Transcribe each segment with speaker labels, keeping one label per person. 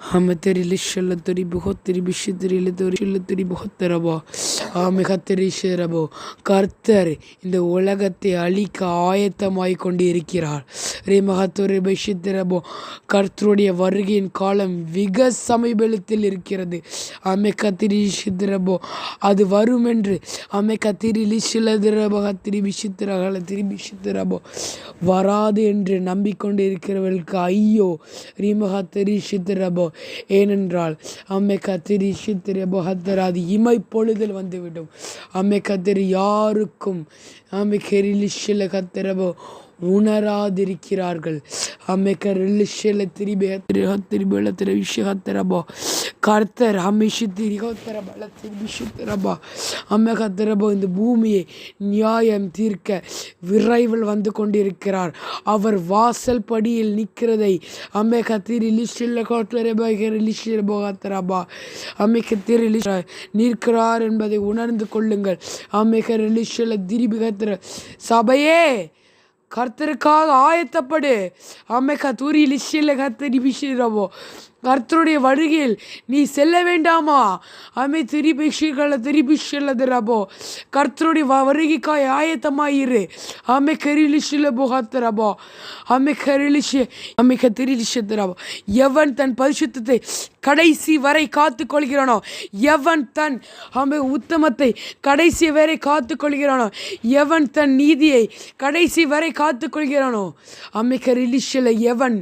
Speaker 1: हम तेरी लिशल तेरी बहुत तेरी बिश तेरी ले तेरी तेरी बहुत तेरा बा ஆமிக ஷேரபோ கர்த்தர் இந்த உலகத்தை அழிக்க ஆயத்தமாய் கொண்டு இருக்கிறார் ரேமகத்துரை பஷித்திரபோ கர்த்தருடைய வருகையின் காலம் மிக சமீபத்தில் இருக்கிறது. அமை கத்திரி சித்திரபோ அது வரும் என்று அமைக்க கத்திரி லிஷிலதிரபோ கத்திரி சித்திரபோ வராது என்று நம்பிக்கொண்டு இருக்கிறவர்களுக்கு ஐயோ ரீமக சித்திரபோ ஏனென்றால் அமைக்க கத்திரி சித்திரபோ ஹத்தர் அது வந்து விடும் அம்மை கத்திரி யாருக்கும் அம்மை கெரிலிஷில் கத்திரபோ உணராதிருக்கிறார்கள் அம்மைக்க ரிலிஷில திரிபே திரிக திரிபேல திரவிஷகத்திரபோ கர்த்தர் ஹமிஷி திரிகோத்தரபல திரிபிஷித்திரபா அம்மை இந்த பூமியை நியாயம் தீர்க்க விரைவில் வந்து கொண்டிருக்கிறார். அவர் வாசல் படியில் நிற்கிறதை அம்மை கத்திரி லிஷில கோத்தரபாக நிற்கிறார் என்பதை உணர்ந்து கொள்ளுங்கள். அம்மைக்க ரிலிஷில திரிபிகத்திர சபையே கர்த்தருக்காக ஆயத்தப்படு. அம்மை தூரி லிஷியில் கத்தரி பிஷிரவோ கர்த்தருடைய வருகையில் நீ செல்ல வேண்டாமா? அமை திரிபிஷிகள திரிபிஷில்லதிரபோ கர்த்தருடைய வ வருகைக்காய் ஆயத்தமாயிரு. அமை கரிலிஷில புகாத்திரபோ அமை கரிலிஷ அமை கத்திரிலிஷத்திரபோ எவன் தன் பரிசுத்தத்தை கடைசி வரை காத்து கொள்கிறானோ எவன் தன் அமை உத்தமத்தை கடைசி வரை காத்து கொள்கிறானோ எவன் தன் நீதியை கடைசி வரை காத்து கொள்கிறானோ அமை கரிலிஷில எவன்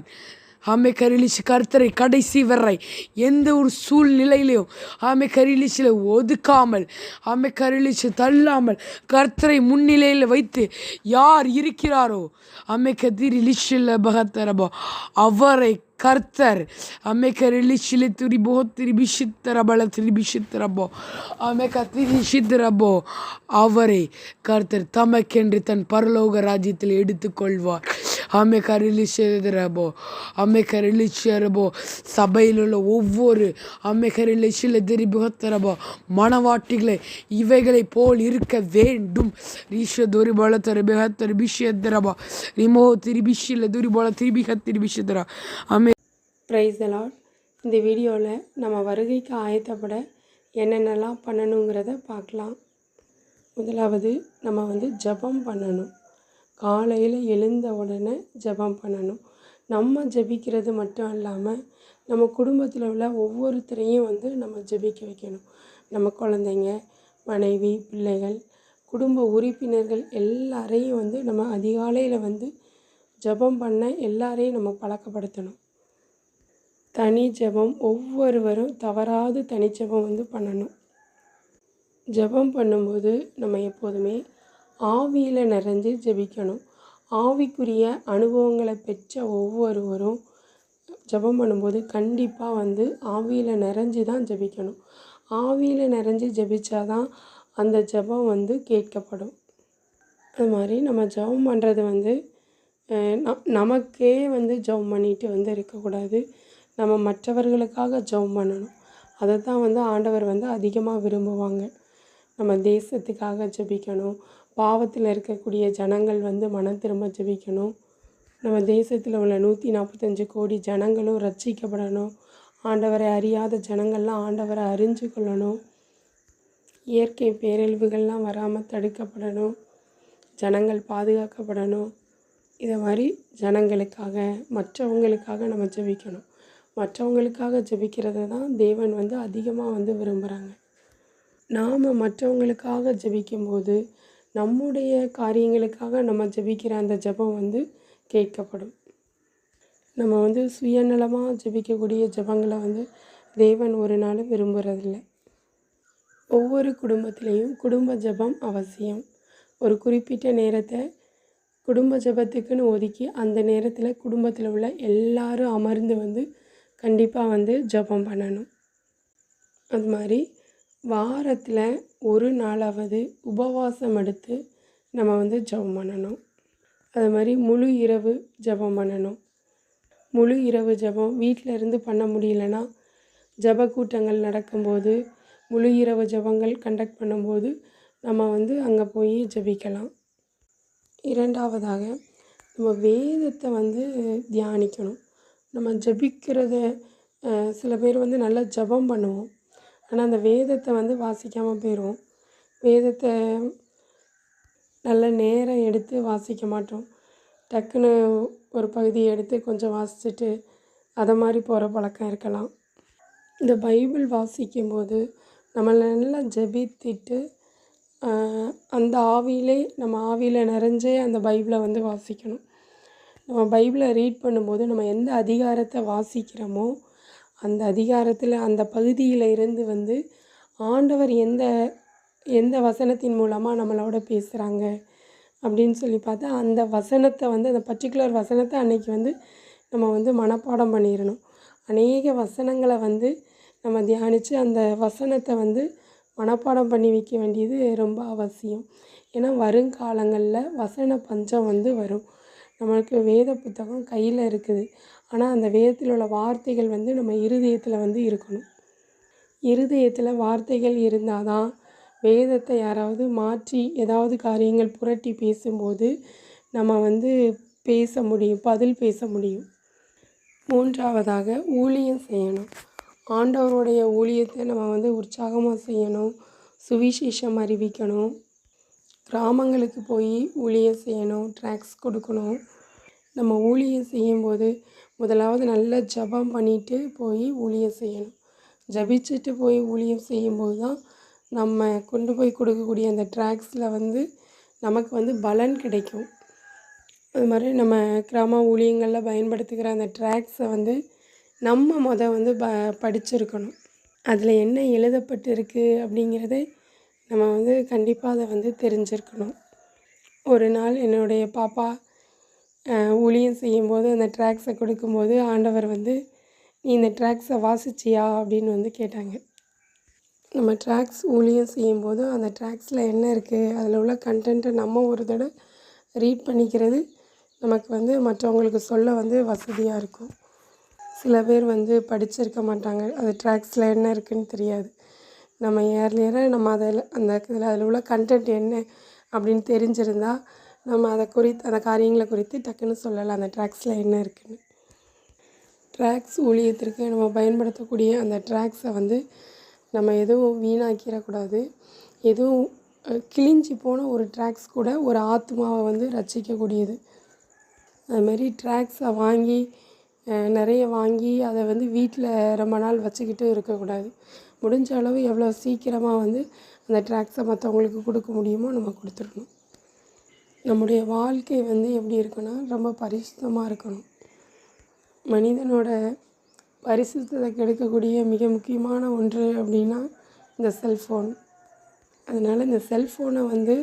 Speaker 1: ஆமை கரிலிச்சு கர்த்தரை கடைசி வரை எந்த ஒரு சூழ்நிலையிலையும் ஆமை கரிலிச்சில் ஒதுக்காமல் ஆமை கரிலிச்சு தள்ளாமல் கர்த்தரை முன்னிலையில் வைத்து யார் இருக்கிறாரோ ஆமை கதிரி பகத்தரபோ அவரை கர்த்தர் அமைக்க கரிலிச்சிலே துரி போ திரிபி சித்தரபல திரிபி சித்தரபோ அம்மை அவரை கர்த்தர் தமக்கென்று தன் பரலோக ராஜ்யத்தில் எடுத்துக்கொள்வார் அம்மை கரிலிஷரபோ அமைக்க கரிலிஷரபோ சபையில் உள்ள ஒவ்வொரு அமைக்க கரிலிஷில் திரிபுகத்தரபோ மனவாட்டிகளை இவைகளை போல் இருக்க வேண்டும். ரீஷ துரிபல போல தரு பிகத்தர் ரிமோ திரிபிஷில் துரி போல திரிபிக திரிபிஷத்திரா அம்மை
Speaker 2: ப்ரைஸ் அலாட் இந்த வீடியோவில் நம்ம வருகைக்கு ஆயத்தப்பட என்னென்னலாம் பண்ணணுங்கிறத பார்க்கலாம். முதலாவது நம்ம வந்து ஜெபம் பண்ணணும். காலையில் எழுந்த உடனே ஜெபம் பண்ணணும். நம்ம ஜெபிக்கிறது மட்டும் இல்லாமல் நம்ம குடும்பத்தில் உள்ள ஒவ்வொருத்தரையும் வந்து நம்ம ஜெபிக்க வைக்கணும். நம்ம குழந்தைங்க மனைவி பிள்ளைகள் குடும்ப உறுப்பினர்கள் எல்லாரையும் வந்து நம்ம அதிகாலையில் வந்து ஜெபம் பண்ண எல்லாரையும் நம்ம பழக்கப்படுத்தணும். தனி ஜெபம் ஒவ்வொருவரும் தவறாது தனி ஜெபம் வந்து பண்ணணும். ஜெபம் பண்ணும்போது நம்ம எப்போதுமே ஆவியில் நிறைஞ்சு ஜெபிக்கணும். ஆவிக்குரிய அனுபவங்களை பெற்ற ஒவ்வொருவரும் ஜெபம் பண்ணும்போது கண்டிப்பாக வந்து ஆவியில் நிறைஞ்சு தான் ஜெபிக்கணும். ஆவியில் நிறைஞ்சு ஜெபிச்சா தான் அந்த ஜெபம் வந்து கேட்கப்படும். அது மாதிரி நம்ம ஜெபம் பண்ணுறது வந்து நமக்கே வந்து ஜெபம் பண்ணிட்டு வந்து இருக்கக்கூடாது. நம்ம மற்றவர்களுக்காக ஜெபம் பண்ணணும். அதை தான் வந்து ஆண்டவர் வந்து அதிகமாக விரும்புவாங்க. நம்ம தேசத்துக்காக ஜெபிக்கணும். பாவத்தில் இருக்கக்கூடிய ஜனங்கள் வந்து மனம் திரும்ப ஜெபிக்கணும். நம்ம தேசத்தில் உள்ள நூற்றி நாற்பத்தஞ்சு கோடி ஜனங்களும் ரட்சிக்கப்படணும். ஆண்டவரை அறியாத ஜனங்கள்லாம் ஆண்டவரை அறிஞ்சு கொள்ளணும். இயற்கை பேரழிவுகள்லாம் வராமல் தடுக்கப்படணும். ஜனங்கள் பாதுகாக்கப்படணும். இதை மாதிரி ஜனங்களுக்காக மற்றவங்களுக்காக நம்ம ஜெபிக்கணும். மற்றவங்களுக்காக ஜெபிக்கிறத தான் தேவன் வந்து அதிகமாக வந்து விரும்புகிறாங்க நாம் மற்றவங்களுக்காக ஜெபிக்கும்போது நம்முடைய காரியங்களுக்காக நம்ம ஜெபிக்கிற அந்த ஜெபம் வந்து கேட்கப்படும். நம்ம வந்து சுயநலமாக ஜெபிக்கக்கூடிய ஜெபங்களை வந்து தேவன் ஒரு நாளும் விரும்புகிறதில்ல ஒவ்வொரு குடும்பத்திலையும் குடும்ப ஜெபம் அவசியம். ஒரு குறிப்பிட்ட நேரத்தை குடும்ப ஜெபத்துக்குன்னு ஒதுக்கி அந்த நேரத்தில் குடும்பத்தில் உள்ள எல்லாரும் அமர்ந்து வந்து கண்டிப்பாக வந்து ஜெபம் பண்ணணும். அது மாதிரி வாரத்தில் ஒரு நாளாவது உபவாசம் எடுத்து நம்ம வந்து ஜெபம் பண்ணணும். அது மாதிரி முழு இரவு ஜெபம் பண்ணணும். முழு இரவு ஜெபம் வீட்டில் இருந்து பண்ண முடியலன்னா ஜப கூட்டங்கள் நடக்கும்போது முழு இரவு ஜெபங்கள் கண்டக்ட் பண்ணும்போது நம்ம வந்து அங்கே போய் ஜெபிக்கலாம். இரண்டாவதாக நம்ம வேதத்தை வந்து தியானிக்கணும். நம்ம ஜெபிக்கிறத சில பேர் வந்து நல்லா ஜெபம் பண்ணுவோம். ஆனால் அந்த வேதத்தை வந்து வாசிக்காமல் போயிடுவோம் வேதத்தை நல்ல நேரம் எடுத்து வாசிக்க மாட்டோம். டக்குன்னு ஒரு பகுதியை எடுத்து கொஞ்சம் வாசிச்சுட்டு அதை மாதிரி போகிற பழக்கம் இருக்கலாம். இந்த பைபிள் வாசிக்கும்போது நம்மளை நல்லா ஜெபித்திட்டு அந்த ஆவியிலே நம்ம ஆவியில் நிறைஞ்சே அந்த பைபிளை வந்து வாசிக்கணும். நம்ம பைபிளை ரீட் பண்ணும்போது நம்ம எந்த அதிகாரத்தை வாசிக்கிறோமோ அந்த அதிகாரத்தில் அந்த பகுதியில் இருந்து வந்து ஆண்டவர் எந்த எந்த வசனத்தின் மூலமாக நம்மளோட பேசுகிறாங்க அப்படின்னு சொல்லி பார்த்தா அந்த வசனத்தை வந்து அந்த பர்டிகுலர் வசனத்தை அன்னைக்கு வந்து நம்ம வந்து மனப்பாடம் பண்ணிடணும். அநேக வசனங்களை வந்து நம்ம தியானித்து அந்த வசனத்தை வந்து மனப்பாடம் பண்ணி வைக்க வேண்டியது ரொம்ப அவசியம். ஏன்னா வருங்காலங்களில் வசன பஞ்சம் வந்து வரும். நம்மளுக்கு வேத புத்தகம் கையில் இருக்குது. ஆனால் அந்த வேதத்தில் உள்ள வார்த்தைகள் வந்து நம்ம இருதயத்தில் வந்து இருக்கணும். இருதயத்தில் வார்த்தைகள் இருந்தால் தான் வேதத்தை யாராவது மாற்றி ஏதாவது காரியங்கள் புரட்டி பேசும்போது நம்ம வந்து பேச முடியும் பதில் பேச முடியும். மூன்றாவதாக ஊழியம் செய்யணும். ஆண்டவருடைய ஊழியத்தை நம்ம வந்து உற்சாகமாக செய்யணும் சுவிசேஷம் அறிவிக்கணும். கிராமங்களுக்கு போய் ஊழியம் செய்யணும் ட்ராக்ஸ் கொடுக்கணும். நம்ம ஊழியம் செய்யும்போது முதலாவது நல்லா ஜெபம் பண்ணிட்டு போய் ஊழியம் செய்யணும். ஜபிச்சுட்டு போய் ஊழியம் செய்யும்போது தான் நம்ம கொண்டு போய் கொடுக்கக்கூடிய அந்த ட்ராக்ஸில் வந்து நமக்கு வந்து பலன் கிடைக்கும். அது மாதிரி நம்ம கிராம ஊழியங்களில் பயன்படுத்துகிற அந்த ட்ராக்ஸை வந்து நம்ம முத வந்து ப படிச்சிருக்கணும். அதில் என்ன எழுதப்பட்டிருக்கு அப்படிங்கிறத நம்ம வந்து கண்டிப்பாக அதை வந்து தெரிஞ்சிருக்கணும். ஒரு நாள் என்னுடைய பாப்பா ஊழியம் செய்யும்போது அந்த ட்ராக்ஸை கொடுக்கும்போது ஆண்டவர் வந்து நீ இந்த ட்ராக்ஸை வாசிச்சியா? அப்படின்னு வந்து கேட்டாங்க. நம்ம ட்ராக்ஸ் ஊழியம் செய்யும்போது அந்த ட்ராக்ஸில் என்ன இருக்குது அதில் உள்ள கண்டென்ட்டை நம்ம ஒரு தடவை ரீட் பண்ணிக்கிறது நமக்கு வந்து மற்றவங்களுக்கு சொல்ல வந்து வசதியாக இருக்கும். சில பேர் வந்து படிச்சிருக்க மாட்டாங்க. அது ட்ராக்ஸில் என்ன இருக்குதுன்னு தெரியாது. நம்ம ஏர்லியராக நம்ம அதில் அந்த இதில் அதில் உள்ள கண்டென்ட் என்ன அப்படின்னு தெரிஞ்சிருந்தா நம்ம அதை குறித்து அந்த காரியங்களை குறித்து டக்குன்னு சொல்லலாம். அந்த ட்ராக்ஸில் என்ன இருக்குன்னு. ட்ராக்ஸ் ஊழியத்திற்கு நம்ம பயன்படுத்தக்கூடிய அந்த ட்ராக்ஸை வந்து நம்ம எதுவும் வீணாக்கிடக்கூடாது. எதுவும் கிழிஞ்சி போன ஒரு ட்ராக்ஸ் கூட ஒரு ஆத்மாவை வந்து ரட்சிக்கக்கூடியது அதுமாரி ட்ராக்ஸை வாங்கி நிறைய வாங்கி அதை வந்து வீட்டில் ரொம்ப நாள் வச்சுக்கிட்டு இருக்கக்கூடாது. முடிஞ்ச அளவு எவ்வளோ சீக்கிரமாக வந்து அந்த ட்ராக்ஸை மற்றவங்களுக்கு கொடுக்க முடியுமோ நம்ம கொடுத்துடணும். நம்முடைய வாழ்க்கை வந்து எப்படி இருக்குன்னா ரொம்ப பரிசுத்தமாக இருக்கணும். மனிதனோட பரிசுத்தத்தை கெடுக்கக்கூடிய மிக முக்கியமான ஒன்று அப்படின்னா இந்த செல்ஃபோன். அதனால் இந்த செல்ஃபோனை வந்து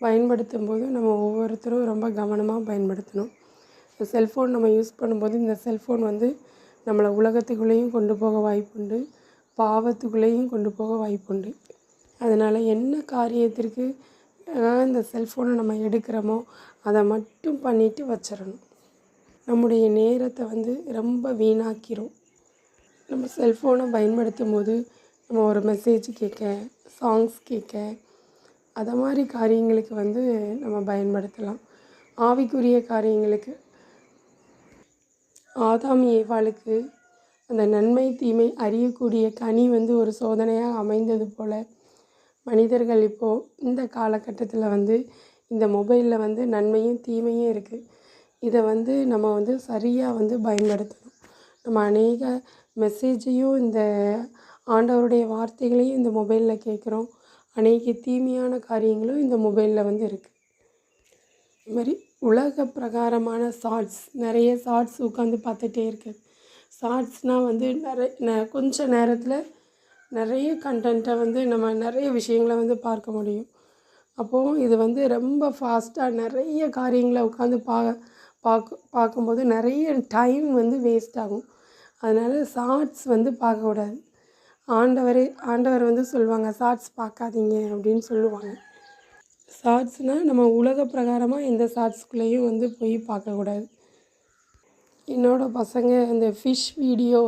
Speaker 2: பயன்படுத்தும் போது நம்ம ஒவ்வொருத்தரும் ரொம்ப கவனமாக பயன்படுத்தணும். இப்போ செல்ஃபோன் நம்ம யூஸ் பண்ணும்போது இந்த செல்ஃபோன் வந்து நம்மளை உலகத்துக்குள்ளேயும் கொண்டு போக வாய்ப்புண்டு பாவத்துக்குள்ளேயும் கொண்டு போக வாய்ப்புண்டு. அதனால் என்ன காரியத்திற்கு இந்த செல்ஃபோனை நம்ம எடுக்கிறோமோ அதை மட்டும் பண்ணிவிட்டு வச்சிடணும் நம்முடைய நேரத்தை வந்து ரொம்ப வீணாக்கிறோம் நம்ம செல்ஃபோனை பயன்படுத்தும் போது நம்ம ஒரு மெசேஜ் கேட்க சாங்ஸ் கேட்க அதை மாதிரி காரியங்களுக்கு வந்து நம்ம பயன்படுத்தலாம். ஆவிக்குரிய காரியங்களுக்கு ஆதாம் ஏவாளுக்கு அந்த நன்மை தீமை அறியக்கூடிய கனி வந்து ஒரு சோதனையாக அமைந்தது போல். மனிதர்கள் இப்போது இந்த காலகட்டத்தில் வந்து இந்த மொபைலில் வந்து நன்மையும் தீமையும் இருக்குது இதை வந்து நம்ம வந்து சரியாக வந்து பயன்படுத்தணும். நம்ம அநேக மெசேஜையும் இந்த ஆண்டவருடைய வார்த்தைகளையும் இந்த மொபைலில் கேட்குறோம். அநேக தீமையான காரியங்களும் இந்த மொபைலில் வந்து இருக்குது இது மாதிரி உலக பிரகாரமான ஷார்ட்ஸ் நிறைய ஷார்ட்ஸ் உட்காந்து பார்த்துட்டே இருக்குது ஷார்ட்ஸ்னால் வந்து நிறைய ந கொஞ்ச நேரத்தில் நிறைய கண்டென்ட்டை வந்து நம்ம நிறைய விஷயங்களை வந்து பார்க்க முடியும். அப்போது இது வந்து ரொம்ப ஃபாஸ்ட்டாக நிறைய காரியங்களை உட்காந்து பா பார்க்க பார்க்கும்போது நிறைய டைம் வந்து வேஸ்ட் ஆகும். அதனால் ஷார்ட்ஸ் வந்து பார்க்கக்கூடாது. ஆண்டவரே ஆண்டவர் வந்து சொல்லுவாங்க ஷார்ட்ஸ் பார்க்காதீங்க அப்படின்னு சொல்லுவாங்க. ஷார்ட்ஸ்னால் நம்ம உலக பிரகாரமாக எந்த ஷார்ட்ஸ்குள்ளேயும் வந்து போய் பார்க்கக்கூடாது. என்னோடய பசங்க அந்த ஃபிஷ் வீடியோ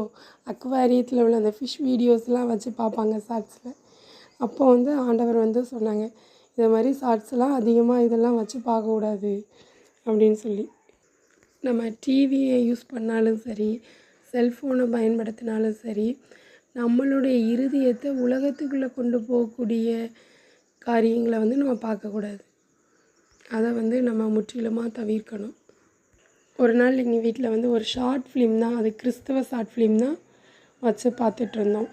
Speaker 2: அக்வாரியத்தில் உள்ள அந்த ஃபிஷ் வீடியோஸ்லாம் வச்சு பார்ப்பாங்க ஷார்ட்ஸில் அப்போ வந்து ஆண்டவர் வந்து சொன்னாங்க இது மாதிரி ஷார்ட்ஸ்லாம் அதிகமாக இதெல்லாம் வச்சு பார்க்கக்கூடாது அப்படின்னு சொல்லி. நம்ம டிவியை யூஸ் பண்ணாலும் சரி செல்ஃபோனை பயன்படுத்தினாலும் சரி நம்மளுடைய இருதயத்தை உலகத்துக்குள்ளே கொண்டு போகக்கூடிய காரியங்களை வந்து நம்ம பார்க்கக்கூடாது. அதை வந்து நம்ம முற்றிலுமாக தவிர்க்கணும். ஒரு நாள் எங்கள் வீட்டில் வந்து ஒரு ஷார்ட் ஃபிலிம் தான் அது கிறிஸ்தவ ஷார்ட் ஃபிலிம் தான் வச்சு பார்த்துட்ருந்தோம்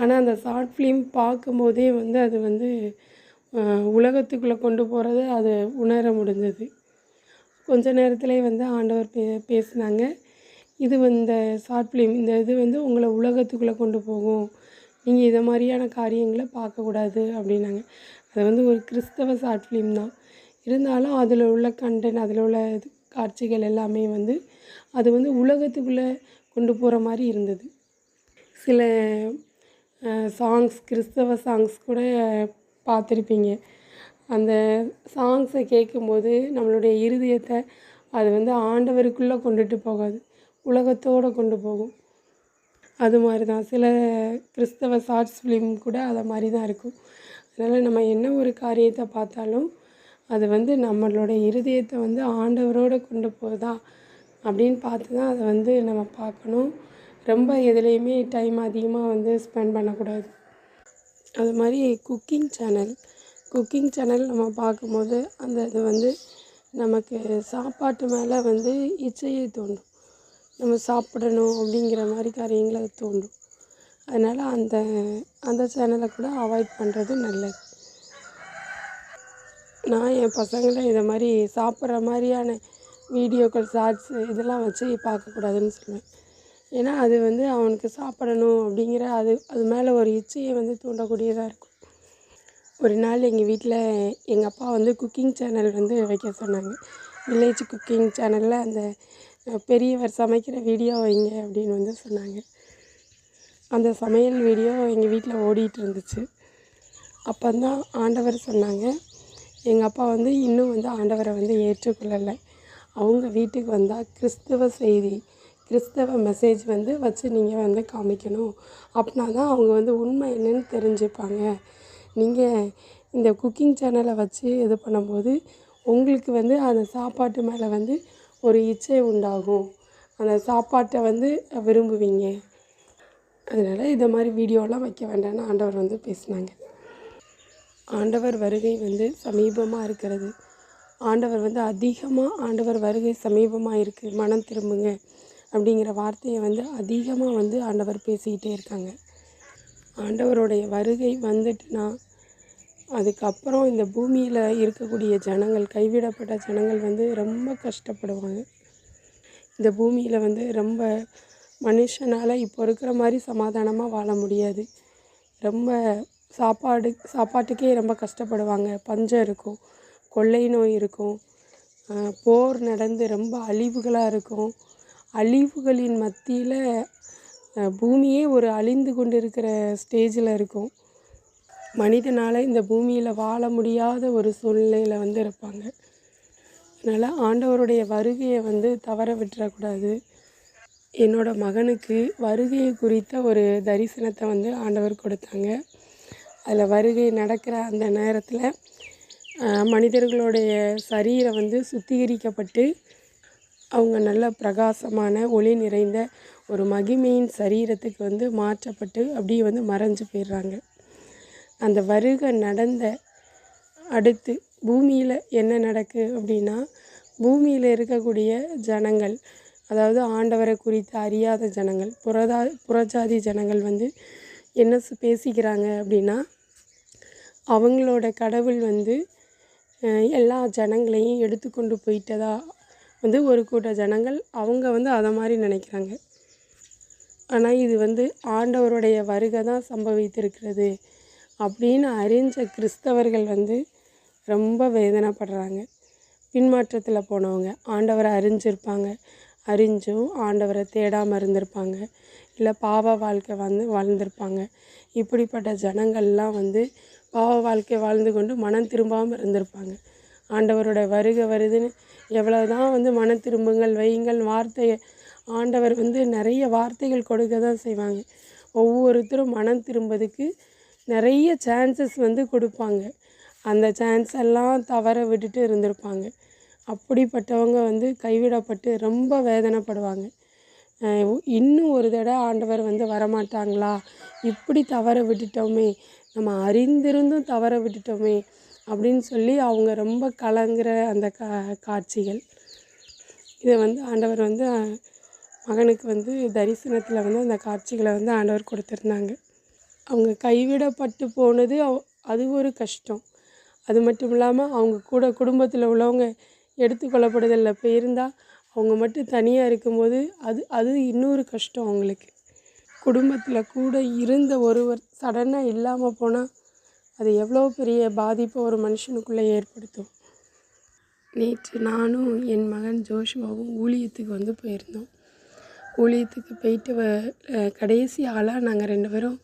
Speaker 2: ஆனால் அந்த ஷார்ட் ஃபிலிம் பார்க்கும்போதே வந்து அது வந்து உலகத்துக்குள்ளே கொண்டு போகிறத அது உணர முடிஞ்சது. கொஞ்ச நேரத்திலே வந்து ஆண்டவர் பே பேசினாங்க. இது வந்து இந்த ஷார்ட் ஃபிலிம் இந்த இது வந்து உங்களை உலகத்துக்குள்ளே கொண்டு போகும். நீங்கள் இதை மாதிரியான காரியங்களை பார்க்கக்கூடாது அப்படின்னாங்க. அது வந்து ஒரு கிறிஸ்தவ ஷார்ட் ஃபிலிம் தான். இருந்தாலும் அதில் உள்ள கண்டென்ட் அதில் உள்ள இது காட்சிகள் எல்லாமே வந்து அது வந்து உலகத்துக்குள்ளே கொண்டு போகிற மாதிரி இருந்தது. சில சாங்ஸ் கிறிஸ்தவ சாங்ஸ் கூட பார்த்துருப்பீங்க. அந்த சாங்ஸை கேட்கும்போது நம்மளுடைய இருதயத்தை அது வந்து ஆண்டவருக்குள்ளே கொண்டுட்டு போகாது. உலகத்தோடு கொண்டு போகும். அது மாதிரி தான். சில கிறிஸ்தவ ஷார்ட்ஸ் ஃபிலிம் கூட அதை மாதிரி தான் இருக்கும். அதனால் நம்ம என்ன ஒரு காரியத்தை பார்த்தாலும் அது வந்து நம்மளோட இருதயத்தை வந்து ஆண்டவரோடு கொண்டு போதா அப்படின்னு பார்த்து தான் அதை வந்து நம்ம பார்க்கணும். ரொம்ப எதுலேயுமே டைம் அதிகமாக வந்து ஸ்பெண்ட் பண்ணக்கூடாது. அது மாதிரி குக்கிங் சேனல் குக்கிங் சேனல் நம்ம பார்க்கும்போது அந்த இது வந்து நமக்கு சாப்பாட்டு மேலே வந்து இச்சையை தோணும் நம்ம சாப்பிடணும் அப்படிங்கிற மாதிரி காரியங்களை அது தூண்டும் அதனால் அந்த அந்த சேனலை கூட அவாய்ட் பண்ணுறது நல்லது. நான் என் பசங்களை இதை மாதிரி சாப்பிட்ற மாதிரியான வீடியோக்கள் ஷார்ட்ஸ் இதெல்லாம் வச்சு பார்க்கக்கூடாதுன்னு சொல்லுவேன். ஏன்னா அது வந்து அவனுக்கு சாப்பிடணும் அப்படிங்கிற அது அது மேலே ஒரு இச்சையை வந்து தூண்டக்கூடியதாக இருக்கும். ஒரு நாள் எங்கள் வீட்டில் எங்கள் அப்பா வந்து குக்கிங் சேனல் வந்து வைக்க சொன்னாங்க. வில்லேஜ் குக்கிங் சேனலில் அந்த பெரியவர் சமைக்கிற வீடியோ வைங்க அப்படின்னு வந்து சொன்னாங்க. அந்த சமையல் வீடியோ எங்கள் வீட்டில் ஓடிட்டு இருந்துச்சு. அப்போ தான் ஆண்டவர் சொன்னாங்க எங்கள் அப்பா வந்து இன்னும் வந்து ஆண்டவரை வந்து ஏற்றுக்கொள்ளலை. அவங்க வீட்டுக்கு வந்தால் கிறிஸ்தவ செய்தி கிறிஸ்தவ மெசேஜ் வந்து வச்சு நீங்கள் வந்து காமிக்கணும். அப்படின்னா தான் அவங்க வந்து உண்மை என்னன்னு தெரிஞ்சுப்பாங்க. நீங்கள் இந்த குக்கிங் சேனலை வச்சு இது பண்ணும்போது உங்களுக்கு வந்து அந்த சாப்பாட்டு மேலே வந்து ஒரு இச்சை உண்டாகும். அந்த சாப்பாட்டை வந்து விரும்புவீங்க. அதனால் இதை மாதிரி வீடியோலாம் வைக்க வேண்டாம்னு ஆண்டவர் வந்து பேசினாங்க. ஆண்டவர் வருகை வந்து சமீபமாக இருக்கிறது. ஆண்டவர் வந்து அதிகமாக ஆண்டவர் வருகை சமீபமாக இருக்குது மனம் திரும்புங்க. அப்படிங்கிற வார்த்தையை வந்து அதிகமாக வந்து ஆண்டவர் பேசிக்கிட்டே இருக்காங்க. ஆண்டவருடைய வருகை வந்துட்டுனா அதுக்கப்புறம் இந்த பூமியில் இருக்கக்கூடிய ஜனங்கள் கைவிடப்பட்ட ஜனங்கள் வந்து ரொம்ப கஷ்டப்படுவாங்க. இந்த பூமியில் வந்து ரொம்ப மனுஷனால் இப்போ இருக்கிற மாதிரி சமாதானமாக வாழ முடியாது. ரொம்ப சாப்பாடு சாப்பாட்டுக்கே ரொம்ப கஷ்டப்படுவாங்க. பஞ்சம் இருக்கும் கொள்ளை நோய் இருக்கும் போர் நடந்து ரொம்ப அழிவுகளாக இருக்கும். அழிவுகளின் மத்தியில் பூமியே ஒரு அழிந்து கொண்டு இருக்கிற ஸ்டேஜில் இருக்கும். மனிதனால் இந்த பூமியில் வாழ முடியாத ஒரு சூழ்நிலையில் வந்து இருப்பாங்க. அதனால் ஆண்டவருடைய வருகையை வந்து தவற விட்டுறக்கூடாது. என்னோடய மகனுக்கு வருகையை குறித்த ஒரு தரிசனத்தை வந்து ஆண்டவர் கொடுத்தாங்க. அதில் வருகை நடக்கிற அந்த நேரத்தில் மனிதர்களுடைய சரீரம் வந்து சுத்திகரிக்கப்பட்டு அவங்க நல்ல பிரகாசமான ஒளி நிறைந்த ஒரு மகிமையின் சரீரத்துக்கு வந்து மாற்றப்பட்டு அப்படியே வந்து மறைஞ்சு போயிடுறாங்க. அந்த வருகை நடந்த அடுத்து பூமியில் என்ன நடக்குது அப்படின்னா பூமியில் இருக்கக்கூடிய ஜனங்கள் அதாவது ஆண்டவரை குறித்து அறியாத ஜனங்கள் புறதா புறஜாதி ஜனங்கள் வந்து என்ன பேசிக்கிறாங்க அப்படின்னா அவங்களோட கடவுள் வந்து எல்லா ஜனங்களையும் எடுத்துக்கொண்டு போயிட்டதா வந்து ஒரு கூட்ட ஜனங்கள் அவங்க வந்து அதை மாதிரி நினைக்கிறாங்க. ஆனால் இது வந்து ஆண்டவருடைய வருகை தான் சம்பவித்திருக்கிறது. அப்படின்னு அறிஞ்ச கிறிஸ்தவர்கள் வந்து ரொம்ப வேதனைப்படுறாங்க. பின்மாற்றத்தில் போனவங்க. ஆண்டவரை அறிஞ்சிருப்பாங்க. அறிஞ்சும் ஆண்டவரை தேடாமல் இருந்திருப்பாங்க. இல்லை பாவ வாழ்க்கை வந்து வாழ்ந்திருப்பாங்க. இப்படிப்பட்ட ஜனங்கள்லாம் வந்து பாவ வாழ்க்கை வாழ்ந்து கொண்டு மனம் திரும்பாமல் இருந்திருப்பாங்க. ஆண்டவரோட வருகை வருதுன்னு எவ்வளோ தான் வந்து மனம் திரும்புங்கள் வையுங்கள் வார்த்தையை ஆண்டவர் வந்து நிறைய வார்த்தைகள் கொடுக்க தான் செய்வாங்க. ஒவ்வொருத்தரும் மனம் திரும்பதுக்கு நிறைய சான்சஸ் வந்து கொடுப்பாங்க. அந்த சான்ஸ் எல்லாம் தவற விட்டுட்டு இருந்திருப்பாங்க. அப்படிப்பட்டவங்க வந்து கைவிடப்பட்டு ரொம்ப வேதனைப்படுவாங்க. இன்னும் ஒரு தடவை ஆண்டவர் வந்து வரமாட்டாங்களா? இப்படி தவற விட்டுட்டோமே நம்ம அறிந்திருந்தும் தவற விட்டுட்டோமே அப்படின்னு சொல்லி அவங்க ரொம்ப கலங்குற அந்த கா காட்சிகள். இதை வந்து ஆண்டவர் வந்து மகனுக்கு வந்து தரிசனத்தில் வந்து அந்த காட்சிகளை வந்து ஆண்டவர் கொடுத்துருந்தாங்க. அவங்க கைவிடப்பட்டு போனது அவ் அது ஒரு கஷ்டம். அது மட்டும் இல்லாமல் அவங்க கூட குடும்பத்தில் உள்ளவங்க எடுத்துக்கொள்ளப்படுதலில். போயிருந்தால் அவங்க மட்டும் தனியாக இருக்கும்போது அது அது இன்னொரு கஷ்டம் அவங்களுக்கு. குடும்பத்தில் கூட இருந்த ஒருவர் சடனாக இல்லாமல் போனால் அது எவ்வளோ பெரிய பாதிப்பை ஒரு மனுஷனுக்குள்ளே ஏற்படுத்தும். நேற்று நானும் என் மகன் ஜோஷுவாவும் ஊழியத்துக்கு வந்து போயிருந்தோம். ஊழியத்துக்கு போயிட்டு வ கடைசி ஆளாக நாங்கள் ரெண்டு பேரும்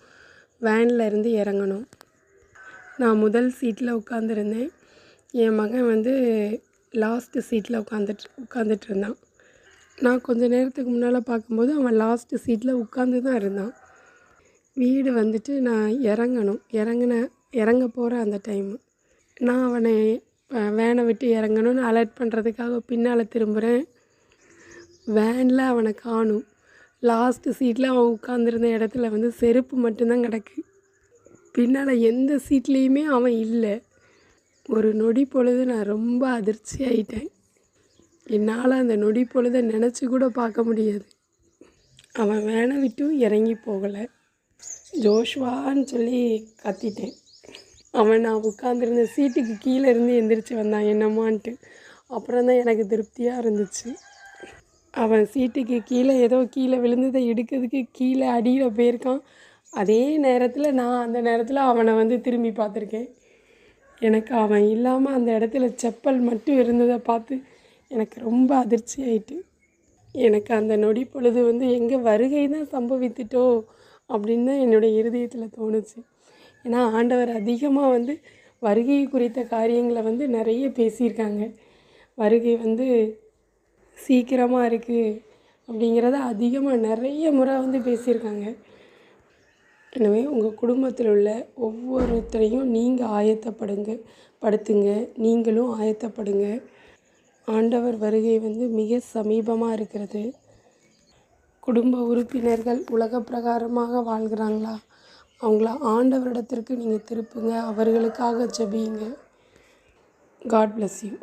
Speaker 2: வேனில் இருந்து இறங்கணும். நான் முதல் சீட்டில் உட்காந்துருந்தேன் என் மகன் வந்து லாஸ்ட்டு சீட்டில் உட்காந்துட்டு உட்காந்துட்டு இருந்தான். நான் கொஞ்ச நேரத்துக்கு முன்னால் பார்க்கும்போது அவன் லாஸ்ட்டு சீட்டில் உட்காந்து தான் இருந்தான். வீடு வந்துட்டு நான் இறங்கணும். இறங்கின இறங்க போகிற அந்த டைமு நான் அவனை வேனை விட்டு இறங்கணும்னு அலர்ட் பண்ணுறதுக்காக பின்னால் திரும்புகிறேன் வேனில் அவனை காணும். லாஸ்ட்டு சீட்டில் அவன் உட்காந்துருந்த இடத்துல வந்து செருப்பு மட்டும்தான் கிடக்கு. பின்னால் எந்த சீட்லேயுமே அவன் இல்லை. ஒரு நொடி பொழுது நான் ரொம்ப அதிர்ச்சி ஆயிட்டேன். என்னால் அந்த நொடி பொழுதை நினச்சி கூட பார்க்க முடியாது. அவன் வேனை விட்டும் இறங்கி போகலை. ஜோஷ்வான்னு சொல்லி கத்திட்டேன். அவன் நான் உட்காந்துருந்த சீட்டுக்கு கீழே இருந்து எந்திரிச்சு வந்தான் என்னம்மான்ட்டு அப்புறம் தான் எனக்கு திருப்தியாக இருந்துச்சு. அவன் சீட்டுக்கு கீழே ஏதோ கீழே விழுந்ததை எடுக்கிறதுக்கு கீழே அடியில் போயிருக்கான். அதே நேரத்தில் நான் அந்த நேரத்தில் அவனை வந்து திரும்பி பார்த்துருக்கேன். எனக்கு அவன் இல்லாமல் அந்த இடத்துல செப்பல் மட்டும் இருந்ததை பார்த்து எனக்கு ரொம்ப அதிர்ச்சி ஆயிட்டு. எனக்கு அந்த நொடி பொழுது வந்து எங்கே வருகை தான் சம்பவித்துட்டோ அப்படின்னு தான் என்னுடைய இருதயத்தில் தோணுச்சு. ஏன்னா ஆண்டவர் அதிகமாக வந்து வருகை குறித்த காரியங்களை வந்து நிறைய பேசியிருக்காங்க. வருகை வந்து சீக்கிரமாக இருக்குது அப்படிங்கிறத அதிகமாக நிறைய முறை வந்து பேசியிருக்காங்க. எனவே உங்கள் குடும்பத்தில் உள்ள ஒவ்வொருத்தரையும் நீங்கள் ஆயத்தப்படுங்க படுத்துங்க நீங்களும் ஆயத்தப்படுங்க. ஆண்டவர் வருகை வந்து மிக சமீபமாக இருக்கிறது. குடும்ப உறுப்பினர்கள் உலக பிரகாரமாக வாழ்கிறாங்களா? அவங்கள ஆண்டவரிடத்திற்கு நீங்கள் திருப்புங்க அவர்களுக்காக ஜெபியுங்க. God bless you